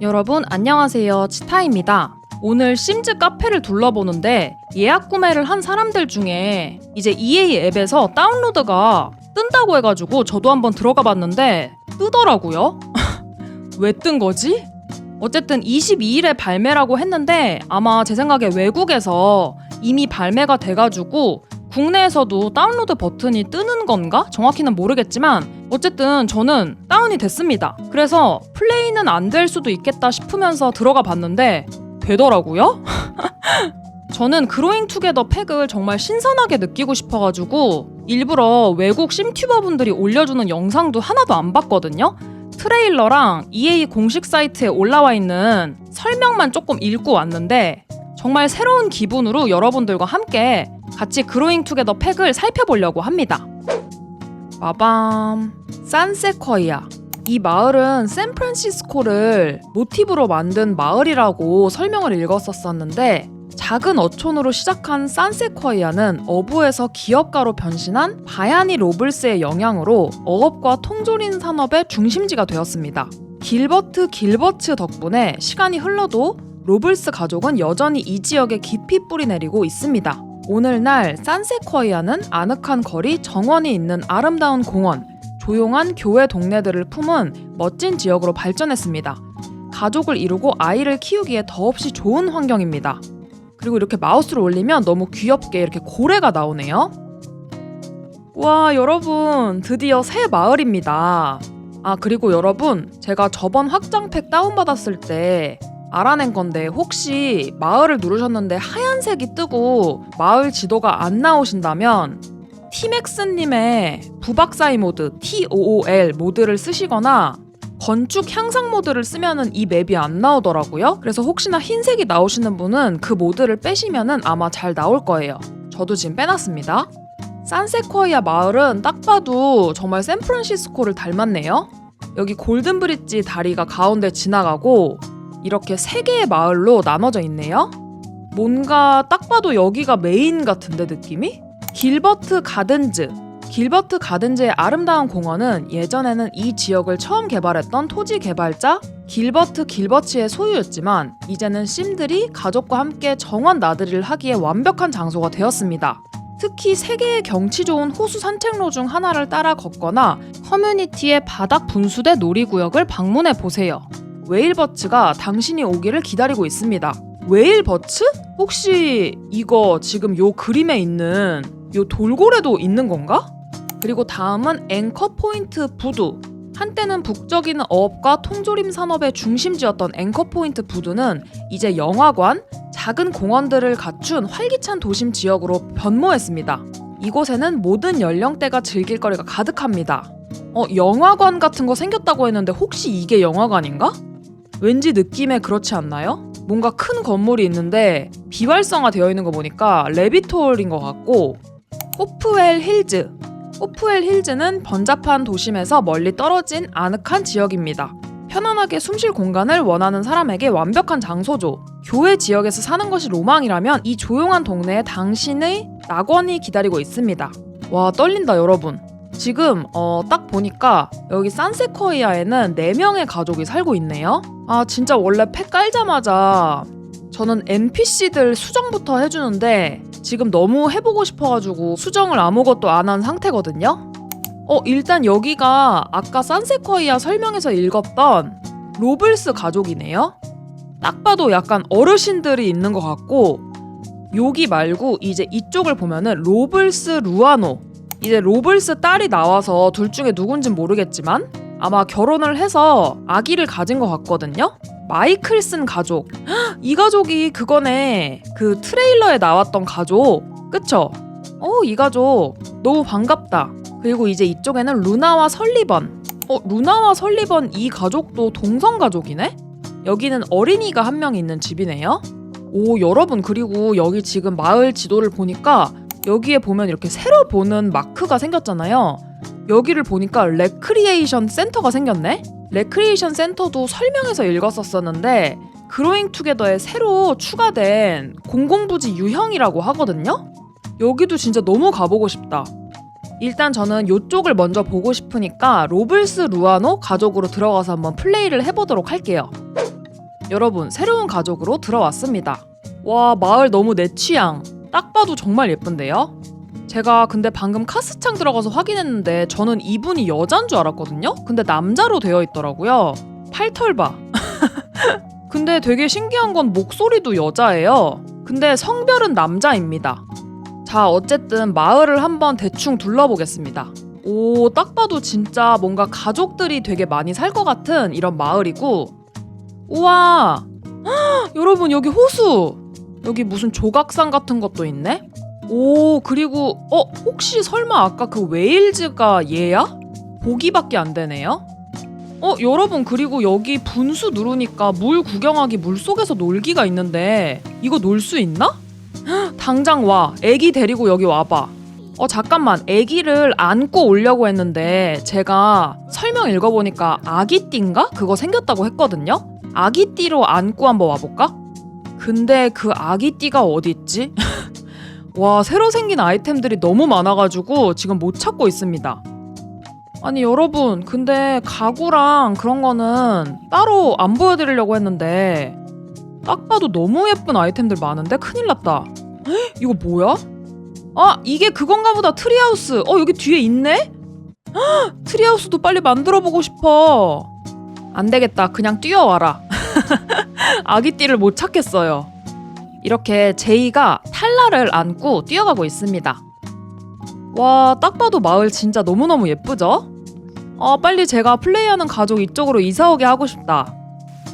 여러분 안녕하세요 치타입니다. 오늘 심즈 카페를 둘러보는데 예약 구매를 한 사람들 중에 이제 EA 앱에서 다운로드가 뜬다고 해가지고 저도 한번 들어가 봤는데 뜨더라고요. 왜 뜬 거지? 어쨌든 22일에 발매라고 했는데 아마 제 생각에 외국에서 이미 발매가 돼가지고 국내에서도 다운로드 버튼이 뜨는 건가? 정확히는 모르겠지만 어쨌든 저는 다운이 됐습니다. 그래서 플레이는 안 될 수도 있겠다 싶으면서 들어가 봤는데 되더라고요. 저는 그로잉 투게더 팩을 정말 신선하게 느끼고 싶어가지고 일부러 외국 심튜버 분들이 올려주는 영상도 하나도 안 봤거든요. 트레일러랑 EA 공식 사이트에 올라와 있는 설명만 조금 읽고 왔는데 정말 새로운 기분으로 여러분들과 함께 같이 그로잉 투게더 팩을 살펴보려고 합니다. 빠밤. 산세커이아. 이 마을은 샌프란시스코를 모티브로 만든 마을이라고 설명을 읽었었었는데 작은 어촌으로 시작한 산세커이아는 어부에서 기업가로 변신한 바야니 로블스의 영향으로 어업과 통조림 산업의 중심지가 되었습니다. 길버트 길버츠 덕분에 시간이 흘러도 로블스 가족은 여전히 이 지역에 깊이 뿌리 내리고 있습니다. 오늘날 산세커이아는 아늑한 거리, 정원이 있는 아름다운 공원, 조용한 교회 동네들을 품은 멋진 지역으로 발전했습니다. 가족을 이루고 아이를 키우기에 더없이 좋은 환경입니다. 그리고 이렇게 마우스를 올리면 너무 귀엽게 이렇게 고래가 나오네요. 와, 여러분, 드디어 새 마을입니다. 아, 그리고 여러분, 제가 저번 확장팩 다운받았을 때 알아낸 건데 혹시 마을을 누르셨는데 하얀색이 뜨고 마을 지도가 안 나오신다면 티맥스님의 부박사이 모드 TOOL 모드를 쓰시거나 건축 향상 모드를 쓰면은 이 맵이 안 나오더라고요. 그래서 혹시나 흰색이 나오시는 분은 그 모드를 빼시면은 아마 잘 나올 거예요. 저도 지금 빼놨습니다. 산세코이아 마을은 딱 봐도 정말 샌프란시스코를 닮았네요. 여기 골든브릿지 다리가 가운데 지나가고 이렇게 세 개의 마을로 나눠져 있네요. 뭔가 딱 봐도 여기가 메인 같은데 느낌이? 길버트 가든즈. 길버트 가든즈의 아름다운 공원은 예전에는 이 지역을 처음 개발했던 토지 개발자 길버트 길버치의 소유였지만 이제는 심들이 가족과 함께 정원 나들이를 하기에 완벽한 장소가 되었습니다. 특히 세계의 경치 좋은 호수 산책로 중 하나를 따라 걷거나 커뮤니티의 바닥 분수대 놀이구역을 방문해 보세요. 웨일버츠가 당신이 오기를 기다리고 있습니다. 웨일버츠? 혹시 이거 지금 요 그림에 있는 요 돌고래도 있는 건가? 그리고 다음은 앵커 포인트 부두. 한때는 북적이는 어업과 통조림 산업의 중심지였던 앵커 포인트 부두는 이제 영화관, 작은 공원들을 갖춘 활기찬 도심 지역으로 변모했습니다. 이곳에는 모든 연령대가 즐길 거리가 가득합니다. 어, 영화관 같은 거 생겼다고 했는데 혹시 이게 영화관인가? 왠지 느낌에 그렇지 않나요? 뭔가 큰 건물이 있는데 비활성화 되어 있는 거 보니까 레비톨인 것 같고 호프웰 힐즈 호프웰 힐즈는 번잡한 도심에서 멀리 떨어진 아늑한 지역입니다. 편안하게 숨 쉴 공간을 원하는 사람에게 완벽한 장소죠. 교외 지역에서 사는 것이 로망이라면 이 조용한 동네에 당신의 낙원이 기다리고 있습니다. 와 떨린다 여러분. 지금 어, 딱 보니까 여기 산세코이아에는 4명의 가족이 살고 있네요. 아 진짜 원래 팩 깔자마자 저는 NPC들 수정부터 해주는데 지금 너무 해보고 싶어가지고 수정을 아무것도 안 한 상태거든요. 어 일단 여기가 아까 산세코이아 설명에서 읽었던 로블스 가족이네요. 딱 봐도 약간 어르신들이 있는 것 같고 여기 말고 이제 이쪽을 보면은 로블스 루아노 이제 로블스 딸이 나와서 둘 중에 누군진 모르겠지만 아마 결혼을 해서 아기를 가진 것 같거든요. 마이클슨 가족. 헉, 이 가족이 그거네. 그 트레일러에 나왔던 가족. 그쵸? 어, 이 가족. 너무 반갑다. 그리고 이제 이쪽에는 루나와 설리번. 어, 루나와 설리번 이 가족도 동성 가족이네? 여기는 어린이가 한 명 있는 집이네요. 오, 여러분, 그리고 여기 지금 마을 지도를 보니까 여기에 보면 이렇게 새로 보는 마크가 생겼잖아요. 여기를 보니까 레크리에이션 센터가 생겼네? 레크리에이션 센터도 설명에서 읽었었었는데 그로잉 투게더에 새로 추가된 공공부지 유형이라고 하거든요? 여기도 진짜 너무 가보고 싶다. 일단 저는 이쪽을 먼저 보고 싶으니까 로블스 루아노 가족으로 들어가서 한번 플레이를 해보도록 할게요. 여러분 새로운 가족으로 들어왔습니다. 와 마을 너무 내 취향. 딱 봐도 정말 예쁜데요? 제가 근데 방금 카스창 들어가서 확인했는데 저는 이분이 여잔 줄 알았거든요? 근데 남자로 되어 있더라고요. 팔털 봐. 근데 되게 신기한 건 목소리도 여자예요. 근데 성별은 남자입니다. 자, 어쨌든 마을을 한번 대충 둘러보겠습니다. 오, 딱 봐도 진짜 뭔가 가족들이 되게 많이 살 것 같은 이런 마을이고. 우와! 헉, 여러분, 여기 호수! 여기 무슨 조각상 같은 것도 있네? 오, 그리고, 어, 혹시 설마 아까 그 웨일즈가 얘야? 보기밖에 안 되네요? 어, 여러분, 그리고 여기 분수 누르니까 물 구경하기 물 속에서 놀기가 있는데, 이거 놀 수 있나? 헉, 당장 와. 애기 데리고 여기 와 봐. 어, 잠깐만. 애기를 안고 오려고 했는데, 제가 설명 읽어보니까 아기띠인가? 그거 생겼다고 했거든요? 아기띠로 안고 한번 와볼까? 근데 그 아기 띠가 어딨지? 와, 새로 생긴 아이템들이 너무 많아가지고 지금 못 찾고 있습니다. 아니, 여러분, 근데 가구랑 그런 거는 따로 안 보여드리려고 했는데, 딱 봐도 너무 예쁜 아이템들 많은데? 큰일 났다. 헉, 이거 뭐야? 아, 이게 그건가 보다. 트리하우스. 어, 여기 뒤에 있네? 헉, 트리하우스도 빨리 만들어 보고 싶어. 안 되겠다. 그냥 뛰어와라. 아기띠를 못 찾겠어요. 이렇게 제이가 탈라를 안고 뛰어가고 있습니다. 와, 딱 봐도 마을 진짜 너무너무 예쁘죠? 아, 빨리 제가 플레이하는 가족 이쪽으로 이사 오게 하고 싶다.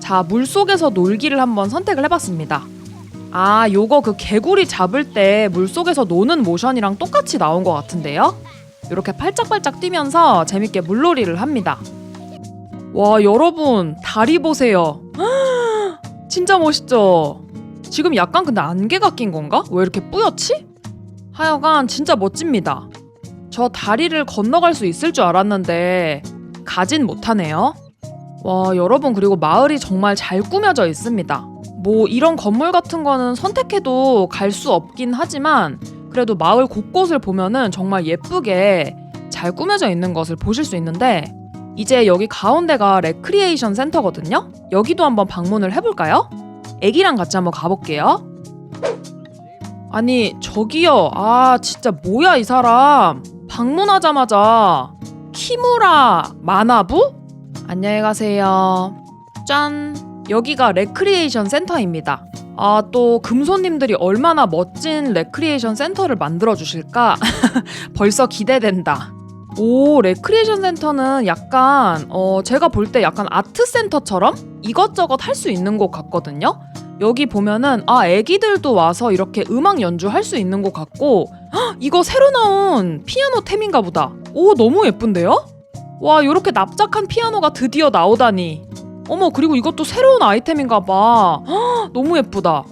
자, 물 속에서 놀기를 한번 선택을 해봤습니다. 아, 요거 그 개구리 잡을 때 물 속에서 노는 모션이랑 똑같이 나온 것 같은데요? 이렇게 팔짝팔짝 뛰면서 재밌게 물놀이를 합니다. 와, 여러분, 다리 보세요. 진짜 멋있죠? 지금 약간 근데 안개가 낀 건가? 왜 이렇게 뿌옇지? 하여간 진짜 멋집니다. 저 다리를 건너갈 수 있을 줄 알았는데 가진 못하네요. 와, 여러분 그리고 마을이 정말 잘 꾸며져 있습니다. 뭐 이런 건물 같은 거는 선택해도 갈 수 없긴 하지만 그래도 마을 곳곳을 보면은 정말 예쁘게 잘 꾸며져 있는 것을 보실 수 있는데 이제 여기 가운데가 레크리에이션 센터거든요. 여기도 한번 방문을 해볼까요? 애기랑 같이 한번 가볼게요. 아니 저기요. 아 진짜 뭐야 이 사람. 방문하자마자 키무라 마나부? 안녕히 가세요. 짠. 여기가 레크리에이션 센터입니다. 아, 또 금손님들이 얼마나 멋진 레크리에이션 센터를 만들어 주실까? 벌써 기대된다. 오, 레크리에이션 센터는 약간 어 제가 볼 때 약간 아트 센터처럼 이것저것 할 수 있는 곳 같거든요. 여기 보면은 아, 애기들도 와서 이렇게 음악 연주할 수 있는 곳 같고 헉, 이거 새로 나온 피아노 템인가 보다. 오, 너무 예쁜데요? 와, 이렇게 납작한 피아노가 드디어 나오다니. 어머, 그리고 이것도 새로운 아이템인가 봐. 헉, 너무 예쁘다.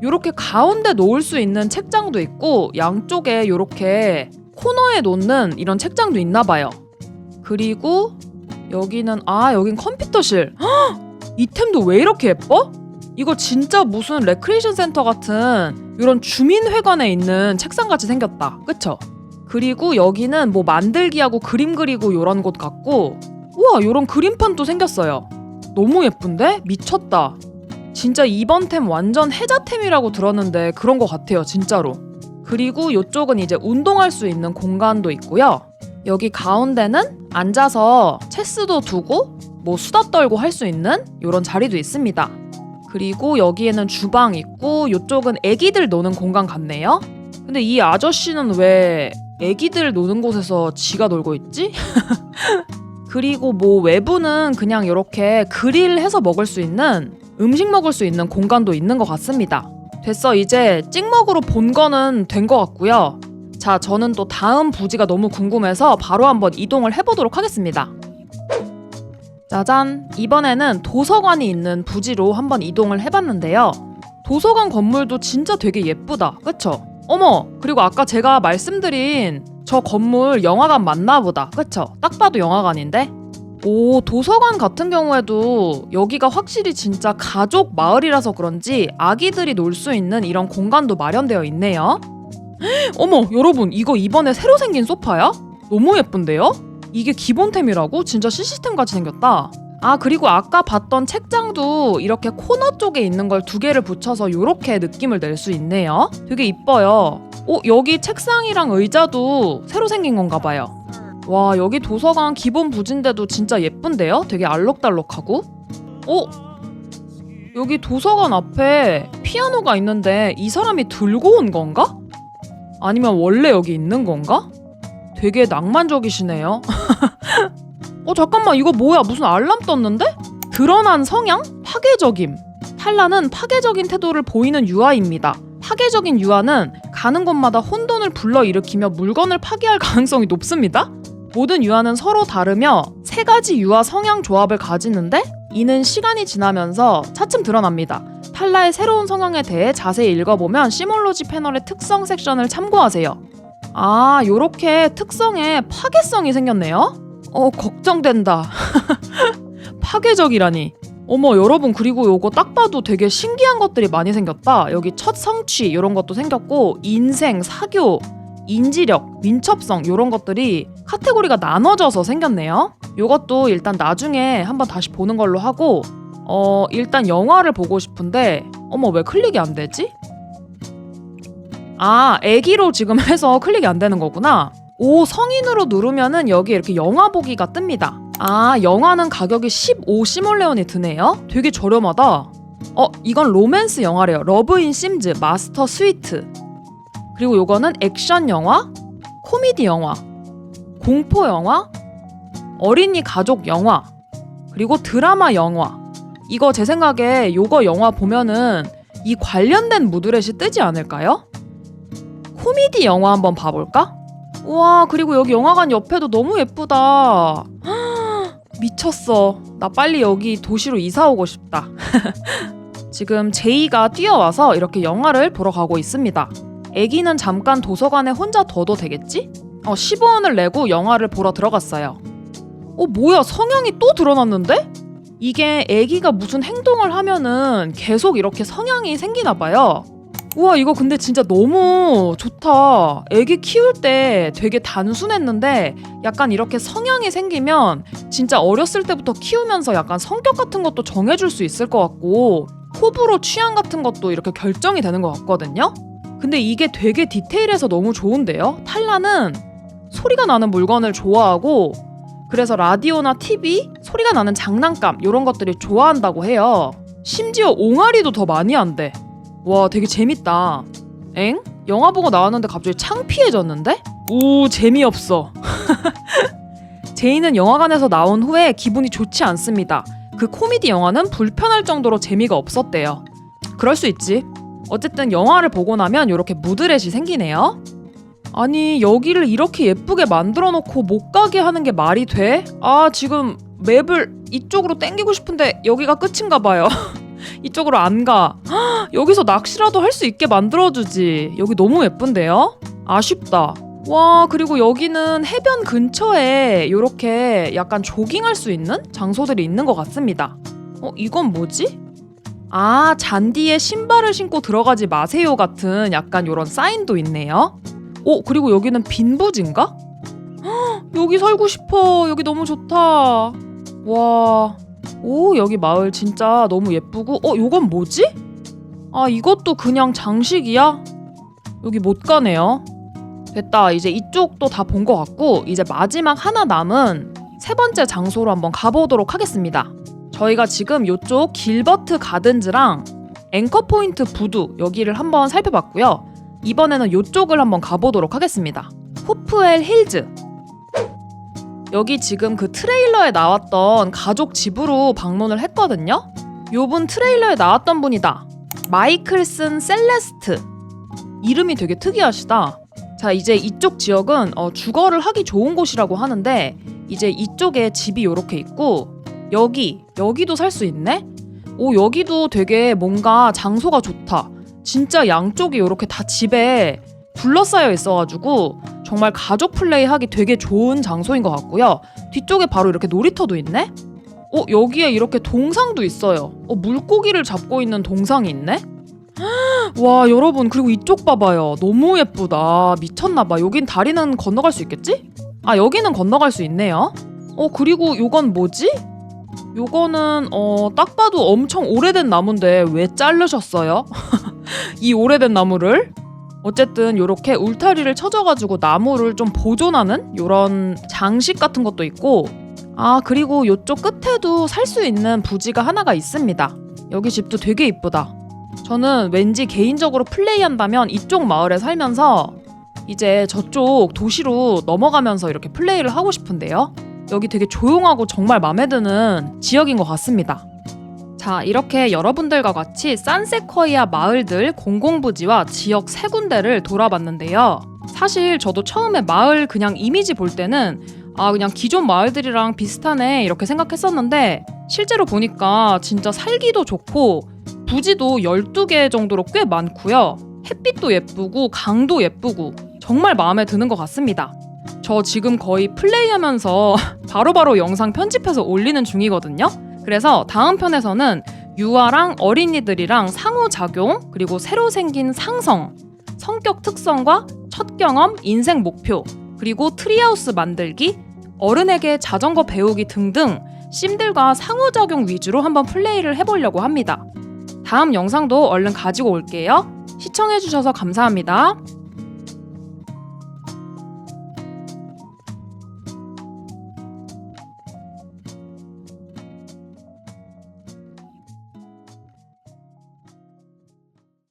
이렇게 가운데 놓을 수 있는 책장도 있고 양쪽에 이렇게 코너에 놓는 이런 책장도 있나 봐요. 그리고 여기는 아 여긴 컴퓨터실. 헉! 이 템도 왜 이렇게 예뻐? 이거 진짜 무슨 레크레이션 센터 같은 이런 주민회관에 있는 책상 같이 생겼다. 그쵸? 그리고 여기는 뭐 만들기하고 그림 그리고 이런 곳 같고 우와 이런 그림판도 생겼어요. 너무 예쁜데? 미쳤다. 진짜 이번 템 완전 해자템이라고 들었는데 그런 것 같아요 진짜로. 그리고 이쪽은 이제 운동할 수 있는 공간도 있고요. 여기 가운데는 앉아서 체스도 두고 뭐 수다 떨고 할 수 있는 이런 자리도 있습니다. 그리고 여기에는 주방 있고 이쪽은 애기들 노는 공간 같네요. 근데 이 아저씨는 왜 애기들 노는 곳에서 지가 놀고 있지? 그리고 뭐 외부는 그냥 이렇게 그릴해서 먹을 수 있는 음식 먹을 수 있는 공간도 있는 것 같습니다. 됐어 이제 찍먹으로 본 거는 된 것 같고요. 자 저는 또 다음 부지가 너무 궁금해서 바로 한번 이동을 해보도록 하겠습니다. 짜잔 이번에는 도서관이 있는 부지로 한번 이동을 해봤는데요. 도서관 건물도 진짜 되게 예쁘다 그쵸? 어머 그리고 아까 제가 말씀드린 저 건물 영화관 맞나 보다 그쵸? 딱 봐도 영화관인데 오, 도서관 같은 경우에도 여기가 확실히 진짜 가족 마을이라서 그런지 아기들이 놀 수 있는 이런 공간도 마련되어 있네요. 헉, 어머, 여러분, 이거 이번에 새로 생긴 소파야? 너무 예쁜데요? 이게 기본템이라고? 진짜 시스템 같이 생겼다. 아 그리고 아까 봤던 책장도 이렇게 코너 쪽에 있는 걸 두 개를 붙여서 이렇게 느낌을 낼 수 있네요. 되게 이뻐요. 어 여기 책상이랑 의자도 새로 생긴 건가 봐요. 와 여기 도서관 기본 부진데도 진짜 예쁜데요? 되게 알록달록하고. 어 여기 도서관 앞에 피아노가 있는데 이 사람이 들고 온 건가? 아니면 원래 여기 있는 건가? 되게 낭만적이시네요. 어 잠깐만 이거 뭐야 무슨 알람 떴는데? 드러난 성향? 파괴적임. 탈라는 파괴적인 태도를 보이는 유아입니다. 파괴적인 유아는 가는 곳마다 혼돈을 불러일으키며 물건을 파괴할 가능성이 높습니다. 모든 유아는 서로 다르며 세 가지 유아 성향 조합을 가지는데 이는 시간이 지나면서 차츰 드러납니다. 탈라의 새로운 성향에 대해 자세히 읽어보면 시몰로지 패널의 특성 섹션을 참고하세요. 아, 요렇게 특성에 파괴성이 생겼네요? 어, 걱정된다. 파괴적이라니. 어머, 여러분, 그리고 요거 딱 봐도 되게 신기한 것들이 많이 생겼다. 여기 첫 성취, 이런 것도 생겼고, 인생, 사교, 인지력, 민첩성, 이런 것들이 카테고리가 나눠져서 생겼네요. 요것도 일단 나중에 한번 다시 보는 걸로 하고, 어, 일단 영화를 보고 싶은데, 어머, 왜 클릭이 안 되지? 아, 애기로 지금 해서 클릭이 안 되는 거구나. 오, 성인으로 누르면은 여기 이렇게 영화 보기가 뜹니다. 아, 영화는 가격이 15 시몰레온이 드네요. 되게 저렴하다. 어, 이건 로맨스 영화래요. 러브 인 심즈 마스터 스위트. 그리고 요거는 액션 영화, 코미디 영화, 공포 영화, 어린이 가족 영화, 그리고 드라마 영화. 이거 제 생각에 요거 영화 보면은 이 관련된 무드렛이 뜨지 않을까요? 코미디 영화 한번 봐볼까? 와 그리고 여기 영화관 옆에도 너무 예쁘다 미쳤어 나 빨리 여기 도시로 이사 오고 싶다 지금 제이가 뛰어와서 이렇게 영화를 보러 가고 있습니다 애기는 잠깐 도서관에 혼자 둬도 되겠지? 어 15원을 내고 영화를 보러 들어갔어요 어 뭐야 성향이 또 드러났는데? 이게 애기가 무슨 행동을 하면은 계속 이렇게 성향이 생기나 봐요 우와 이거 근데 진짜 너무 좋다. 애기 키울 때 되게 단순했는데 약간 이렇게 성향이 생기면 진짜 어렸을 때부터 키우면서 약간 성격 같은 것도 정해줄 수 있을 것 같고 호불호 취향 같은 것도 이렇게 결정이 되는 것 같거든요. 근데 이게 되게 디테일해서 너무 좋은데요. 탈라는 소리가 나는 물건을 좋아하고 그래서 라디오나 TV 소리가 나는 장난감 이런 것들이 좋아한다고 해요. 심지어 옹알이도 더 많이 한대. 와 되게 재밌다 엥? 영화 보고 나왔는데 갑자기 창피해졌는데? 오 재미없어 제이는 영화관에서 나온 후에 기분이 좋지 않습니다 그 코미디 영화는 불편할 정도로 재미가 없었대요 그럴 수 있지 어쨌든 영화를 보고 나면 이렇게 무드렛이 생기네요 아니 여기를 이렇게 예쁘게 만들어 놓고 못 가게 하는 게 말이 돼? 아 지금 맵을 이쪽으로 땡기고 싶은데 여기가 끝인가 봐요 이쪽으로 안 가. 여기서 낚시라도 할 수 있게 만들어주지. 여기 너무 예쁜데요? 아쉽다. 와, 그리고 여기는 해변 근처에 이렇게 약간 조깅할 수 있는 장소들이 있는 것 같습니다. 어, 이건 뭐지? 아, 잔디에 신발을 신고 들어가지 마세요 같은 약간 이런 사인도 있네요. 오, 그리고 여기는 빈부지인가? 헉, 여기 살고 싶어. 여기 너무 좋다. 와, 오 여기 마을 진짜 너무 예쁘고 어 요건 뭐지? 아 이것도 그냥 장식이야? 여기 못 가네요 됐다 이제 이쪽도 다 본 것 같고 이제 마지막 하나 남은 세 번째 장소로 한번 가보도록 하겠습니다 저희가 지금 요쪽 길버트 가든즈랑 앵커 포인트 부두 여기를 한번 살펴봤고요 이번에는 요쪽을 한번 가보도록 하겠습니다 호프엘 힐즈 여기 지금 그 트레일러에 나왔던 가족 집으로 방문을 했거든요. 요분 트레일러에 나왔던 분이다. 마이클슨 셀레스트. 이름이 되게 특이하시다. 자, 이제 이쪽 지역은 어, 주거를 하기 좋은 곳이라고 하는데 이제 이쪽에 집이 요렇게 있고 여기, 여기도 살 수 있네? 오, 여기도 되게 뭔가 장소가 좋다. 진짜 양쪽이 요렇게 다 집에 둘러싸여 있어가지고 정말 가족 플레이 하기 되게 좋은 장소인 것 같고요. 뒤쪽에 바로 이렇게 놀이터도 있네? 어, 여기에 이렇게 동상도 있어요. 어, 물고기를 잡고 있는 동상이 있네? 와, 여러분, 그리고 이쪽 봐봐요. 너무 예쁘다. 미쳤나봐. 여긴 다리는 건너갈 수 있겠지? 아, 여기는 건너갈 수 있네요. 어, 그리고 요건 뭐지? 요거는 어, 딱 봐도 엄청 오래된 나무인데 왜 자르셨어요? 이 오래된 나무를? 어쨌든 요렇게 울타리를 쳐줘가지고 나무를 좀 보존하는 요런 장식 같은 것도 있고 아 그리고 요쪽 끝에도 살 수 있는 부지가 하나가 있습니다. 여기 집도 되게 이쁘다. 저는 왠지 개인적으로 플레이한다면 이쪽 마을에 살면서 이제 저쪽 도시로 넘어가면서 이렇게 플레이를 하고 싶은데요. 여기 되게 조용하고 정말 마음에 드는 지역인 것 같습니다. 자, 이렇게 여러분들과 같이 산세커이아 마을들 공공부지와 지역 세 군데를 돌아봤는데요. 사실 저도 처음에 마을 그냥 이미지 볼 때는 아, 그냥 기존 마을들이랑 비슷하네 이렇게 생각했었는데 실제로 보니까 진짜 살기도 좋고 부지도 12개 정도로 꽤 많고요. 햇빛도 예쁘고 강도 예쁘고 정말 마음에 드는 것 같습니다. 저 지금 거의 플레이하면서 바로바로 영상 편집해서 올리는 중이거든요. 그래서 다음 편에서는 유아랑 어린이들이랑 상호작용 그리고 새로 생긴 상성, 성격 특성과 첫 경험, 인생 목표 그리고 트리하우스 만들기, 어른에게 자전거 배우기 등등 심들과 상호작용 위주로 한번 플레이를 해보려고 합니다. 다음 영상도 얼른 가지고 올게요. 시청해주셔서 감사합니다.